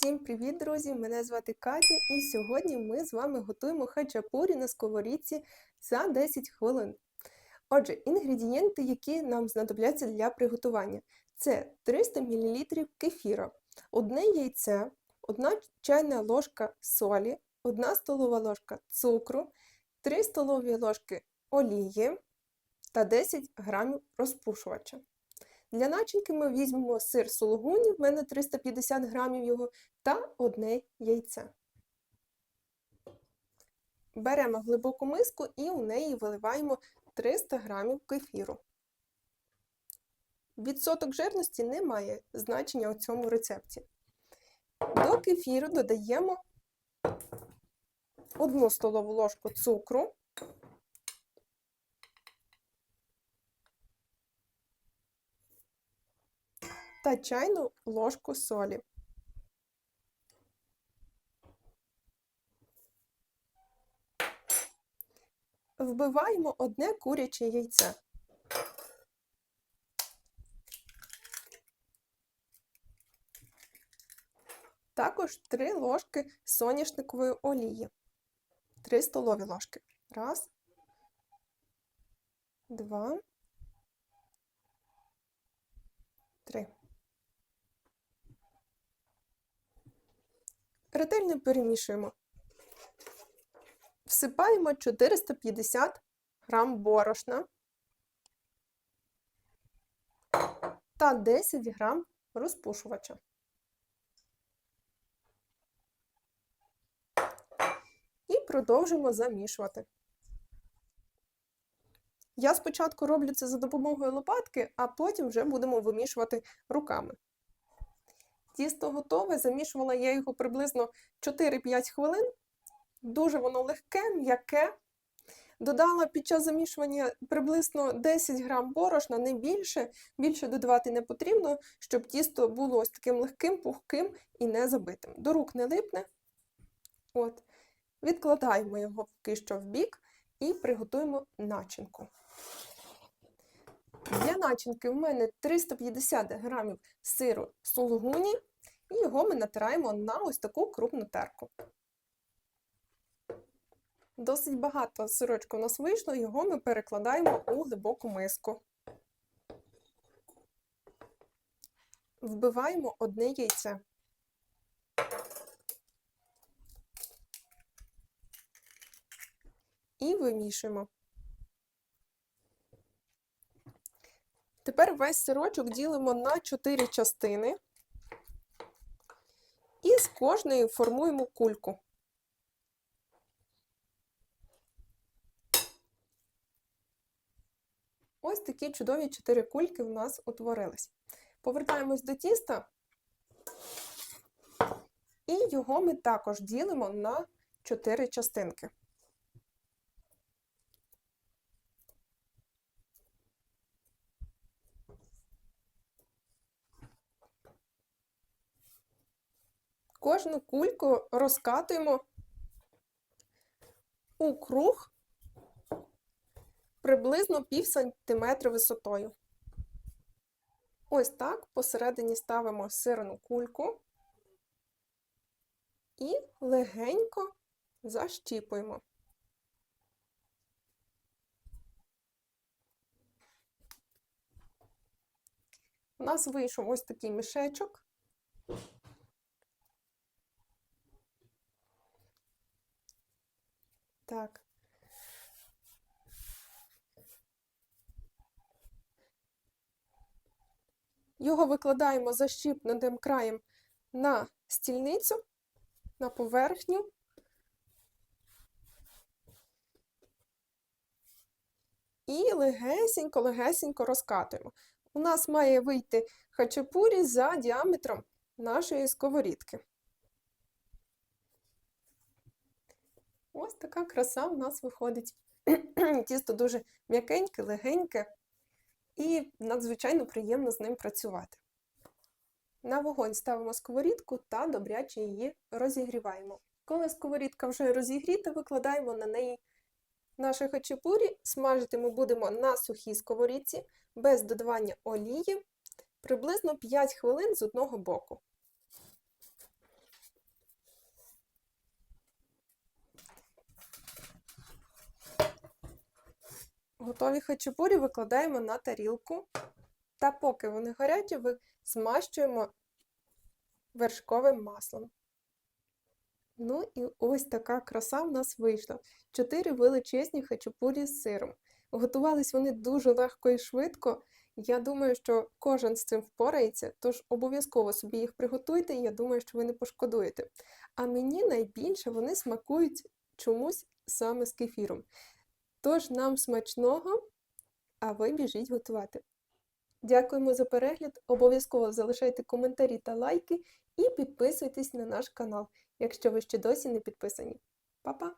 Всім привіт, друзі! Мене звати Катя, і сьогодні ми з вами готуємо хачапурі на сковорідці за 10 хвилин. Отже, інгредієнти, які нам знадобляться для приготування, це 300 мл кефіра, одне яйце, 1 чайна ложка солі, 1 столова ложка цукру, 3 столові ложки олії та 10 грамів розпушувача. Для начинки ми візьмемо сир сулугуні, в мене 350 грамів його, та одне яйце. Беремо глибоку миску і у неї виливаємо 300 грамів кефіру. Відсоток жирності не має значення у цьому рецепті. До кефіру додаємо 1 столову ложку цукру, та чайну ложку солі. Вбиваємо одне куряче яйце. Також 3 ложки соняшникової олії. 3 столові ложки. Раз, два, Ретельно перемішуємо. Всипаємо 450 грам борошна та 10 грам розпушувача. І продовжуємо замішувати. Я спочатку роблю це за допомогою лопатки, а потім вже будемо вимішувати руками. Тісто готове, замішувала я його приблизно 4-5 хвилин. Дуже воно легке, м'яке. Додала під час замішування приблизно 10 грам борошна, не більше. Більше додавати не потрібно, щоб тісто було ось таким легким, пухким і не забитим. До рук не липне. От. Відкладаємо його поки що в бік і приготуємо начинку. Для начинки в мене 350 грамів сиру сулугуні, і його ми натираємо на ось таку крупну терку. Досить багато сирочку у нас вийшло, його ми перекладаємо у глибоку миску. Вбиваємо одне яйце. І вимішуємо. Тепер весь сирочок ділимо на 4 частини і з кожної формуємо кульку. Ось такі чудові 4 кульки в нас утворились. Повертаємось до тіста, і його ми також ділимо на 4 частинки. Кожну кульку розкатуємо у круг приблизно пів сантиметра висотою. Ось так посередині ставимо сирну кульку і легенько защіпуємо. У нас вийшов ось такий мішечок. Так. Його викладаємо защіпнутим краєм на стільницю, на поверхню. І легесенько-легесенько розкатуємо. У нас має вийти хачапурі за діаметром нашої сковорідки. Ось така краса у нас виходить. Тісто дуже м'якеньке, легеньке і надзвичайно приємно з ним працювати. На вогонь ставимо сковорідку та добряче її розігріваємо. Коли сковорідка вже розігріта, викладаємо на неї наші хачапурі. Смажити ми будемо на сухій сковорідці без додавання олії приблизно 5 хвилин з одного боку. Готові хачапурі викладаємо на тарілку. Та поки вони ви змащуємо вершковим маслом. Ну і ось така краса в нас вийшла. Чотири величезні хачапурі з сиром. Готувались вони дуже легко і швидко. Я думаю, що кожен з цим впорається, тож обов'язково собі їх приготуйте, і я думаю, що ви не пошкодуєте. А мені найбільше вони смакують чомусь саме з кефіром. Тож нам смачного, а ви біжіть готувати. Дякуємо за перегляд. Обов'язково залишайте коментарі та лайки і підписуйтесь на наш канал, якщо ви ще досі не підписані. Па-па!